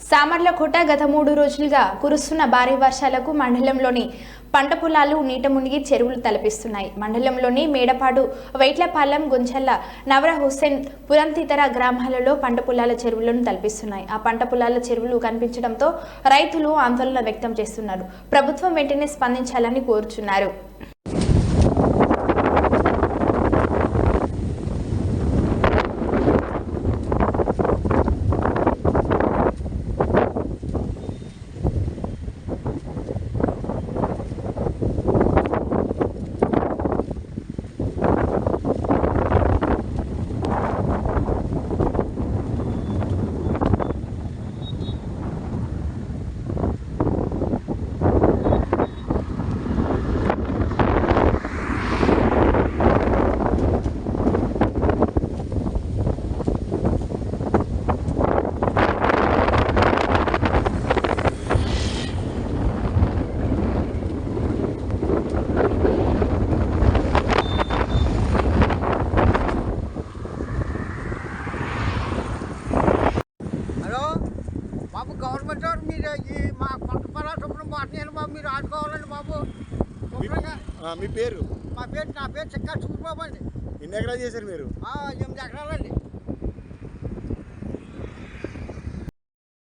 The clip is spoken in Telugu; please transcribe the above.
సామర్లకోట గత మూడు రోజులుగా కురుస్తున్న భారీ వర్షాలకు మండలంలోని పంట పొలాలు నీట మునిగి చెరువులు తలపిస్తున్నాయి. మండలంలోని మేడపాడు వైట్లపాలెం గుంచల్ల నవర హుస్సేన్ పురంతితర గ్రామాలలో పంట పొలాల చెరువులను తలపిస్తున్నాయి. ఆ పంట పొలాల చెరువులు కనిపించడంతో రైతులు ఆందోళన వ్యక్తం చేస్తున్నారు. ప్రభుత్వం వెంటనే స్పందించాలని కోరుచున్నారు. వారు మీరు? ఈ మా పంట పొలాలు శుభ్రం పోతున్నాను బాబు మీరు ఆడుకోవాలండి బాబు. శుభ్రంగా. మీ పేరు? మా పేరు నా పేరు చిక్కా సూరిబాబు అండి. ఎన్ని ఎకరాలు చేశారు మీరు? ఎనిమిది ఎకరాలండి.